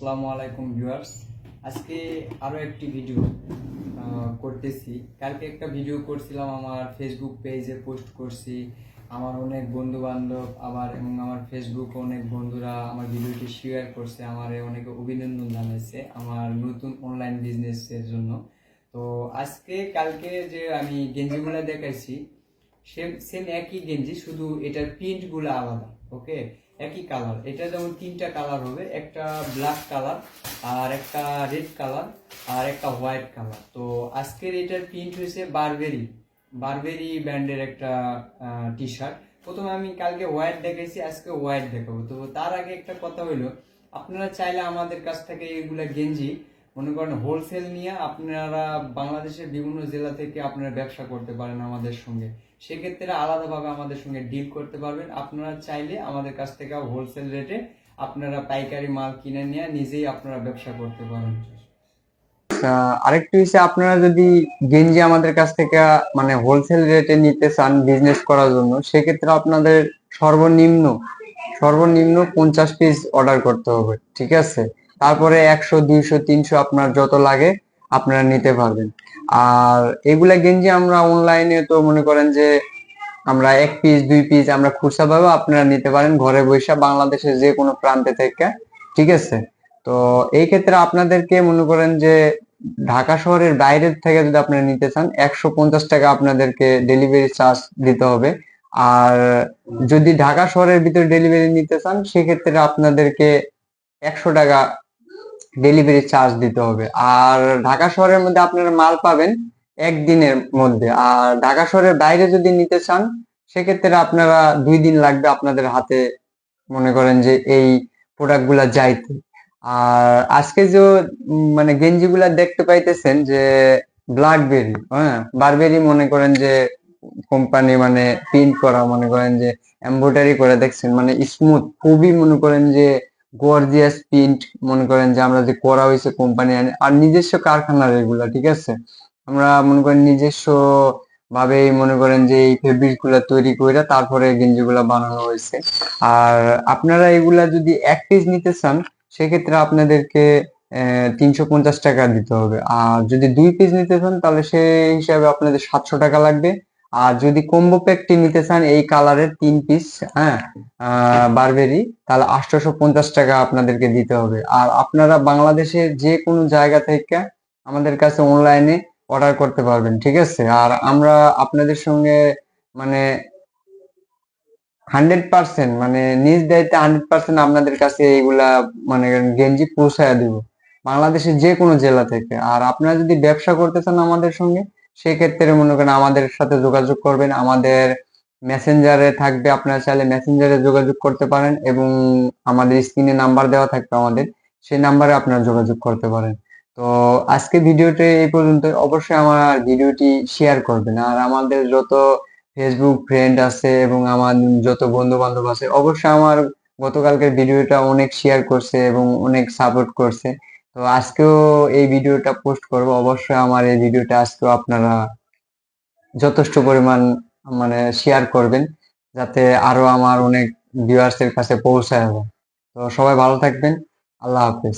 আসসালামু আলাইকুম ভিউয়ার্স। আজকে আরও একটি ভিডিও করতেছি। কালকে একটা ভিডিও করছিলাম, আমার ফেসবুক পেজে পোস্ট করছি। আমার অনেক বন্ধু বান্ধব আবার এবং আমার ফেসবুক অনেক বন্ধুরা আমার ভিডিওটি শেয়ার করছে, আমার অনেকে অভিনন্দন জানাইছে আমার নতুন অনলাইন বিজনেসের জন্য। তো আজকে, কালকে যে আমি গেঞ্জিগুলো দেখাইছি সেম সেম একই গেঞ্জি, শুধু এটার প্রিন্টগুলো আলাদা ওকে একই কালার এটা যেমন তিনটা কালার হবে, একটা ব্ল্যাক কালার আর একটা রেড কালার আর একটা হোয়াইট কালার তো আজকের এটার প্রিন্ট হয়েছে বারবেরি বারবেরি ব্র্যান্ডের একটা টি শার্ট প্রথমে আমি কালকে হোয়াইট দেখেছি আজকে হোয়াইট দেখাবো। তো তার আগে একটা কথা হইল, আপনারা চাইলে আমাদের কাছ থেকে এগুলো গেঞ্জি মনে করেন হোলসেল নিয়ে আপনারা বাংলাদেশের বিভিন্ন জেলা থেকে আপনারা ব্যবসা করতে পারেন আমাদের সঙ্গে। সেক্ষেত্রে আলাদাভাবে আমাদের সঙ্গে ডিল করতে পারবেন। আপনারা চাইলে আমাদের কাছ থেকে হোলসেল রেটে আপনারা পাইকারি মাল কিনে নিয়ে নিজেই আপনারা ব্যবসা করতে পারেন। আরেকটু হচ্ছে আপনারা যদি গেঞ্জি আমাদের কাছ থেকে মানে হোলসেল রেটে নিতে চান বিজনেস করার জন্য, সেক্ষেত্রে আপনাদের সর্বনিম্ন সর্বনিম্ন পঞ্চাশ পিস অর্ডার করতে হবে, ঠিক আছে? তারপরে একশো, দুইশো, তিনশো আপনার যত লাগে আপনারা নিতে পারবেন। আর এগুলা গেঞ্জি আমরা অনলাইনে তো মনে করেন যে আমরা এক পিস দুই পিস আমরা খুচরা ভাবে আপনারা নিতে পারেন ঘরে বসে বাংলাদেশের যে কোনো প্রান্তে থেকে, ঠিক আছে? তো এই ক্ষেত্রে আপনাদেরকে মনে করেন যে ঢাকা শহরের বাইরের থেকে যদি আপনারা নিতে চান, একশো পঞ্চাশ টাকা আপনাদেরকে ডেলিভারি চার্জ দিতে হবে। আর যদি ঢাকা শহরের ভিতরে ডেলিভারি নিতে চান, সেক্ষেত্রে আপনাদেরকে একশো টাকা ডেলিভারি চার্জ দিতে হবে। আর ঢাকা শহরের মধ্যে আপনারা মাল পাবেন একদিনের মধ্যে। আর ঢাকা শহরের বাইরে যদি নিতে চান, সেক্ষেত্রে আপনারা দুই দিন লাগবে আপনাদের হাতে মনে করেন যে এই প্রোডাক্টগুলা যাইতে। আর আজকে যে মানে গেঞ্জি গুলা দেখতে পাইতেছেন যে ব্ল্যাকবেরি হ্যাঁ? বারবেরি মনে করেন যে কোম্পানি মানে প্রিন্ট করা, মনে করেন যে এমব্রয়ডারি করে দেখছেন। মানে স্মুথ খুবই মনে করেন যে গর্জিয়াস প্রিন্ট মনে করেন যে আমরা যে করা হয়েছে কোম্পানি আর নিজস্ব কারখানার এগুলা ঠিক আছে? আমরা মনে করেন নিজস্ব ভাবে মনে করেন যে এই ফেব্রিকগুলা তৈরি করে তারপরে গেঞ্জি গুলা বানানো হয়েছে। আর আপনারা এগুলা যদি এক পিস নিতে চান, সেক্ষেত্রে আপনাদেরকে তিনশো পঞ্চাশ টাকা দিতে হবে। আর যদি দুই পিস নিতে চান, তাহলে সেই হিসাবে আপনাদের সাতশো টাকা লাগবে। আর যদি কম্বো প্যাকটি নিতে চান, এই কালারের তিন পিস হ্যাঁ বারবেরি তাহলে আটশোশো পঞ্চাশ টাকা আপনাদেরকে দিতে হবে। আর আপনারা বাংলাদেশের যে কোনো জায়গা থেকে আমাদের কাছে অনলাইনে অর্ডার করতে পারবেন, ঠিক আছে? আর আমরা আপনাদের সঙ্গে মানে হান্ড্রেড পার্সেন্ট মানে নিজ দায়িত্বে হান্ড্রেড পার্সেন্ট আপনাদের কাছে এইগুলা মানে গেঞ্জি পৌঁছায় দিব। বাংলাদেশের যে কোনো জেলা থেকে। আর আপনারা যদি ব্যবসা করতে চান আমাদের সঙ্গে সেক্ষেত্রে মনে করেন আমাদের সাথে যোগাযোগ করবেন। আমাদের মেসেঞ্জারে থাকবে, আপনারা চাইলে মেসেঞ্জারে যোগাযোগ করতে পারেন এবং আমাদের স্ক্রিনে নাম্বার দেওয়া থাকবে আমাদের। সেই নাম্বারে আপনারা যোগাযোগ করতে পারেন। তো আজকে ভিডিওটি এই পর্যন্ত। অবশ্যই আমার ভিডিওটি শেয়ার করবেন। আর আমাদের যত ফেসবুক ফ্রেন্ড আছে এবং আমার যত বন্ধু বান্ধব আছে, অবশ্যই আমার গতকালকের ভিডিওটা অনেক শেয়ার করছে এবং অনেক সাপোর্ট করছে। তো আজকেও এই ভিডিওটা পোস্ট করব। অবশ্যই আমার এই ভিডিওটা আজকেও আপনারা যথেষ্ট পরিমাণ মানে শেয়ার করবেন, যাতে আরও আমার অনেক ভিউয়ার্স এর কাছে পৌঁছায়। তো সবাই ভালো থাকবেন। আল্লাহ হাফেজ।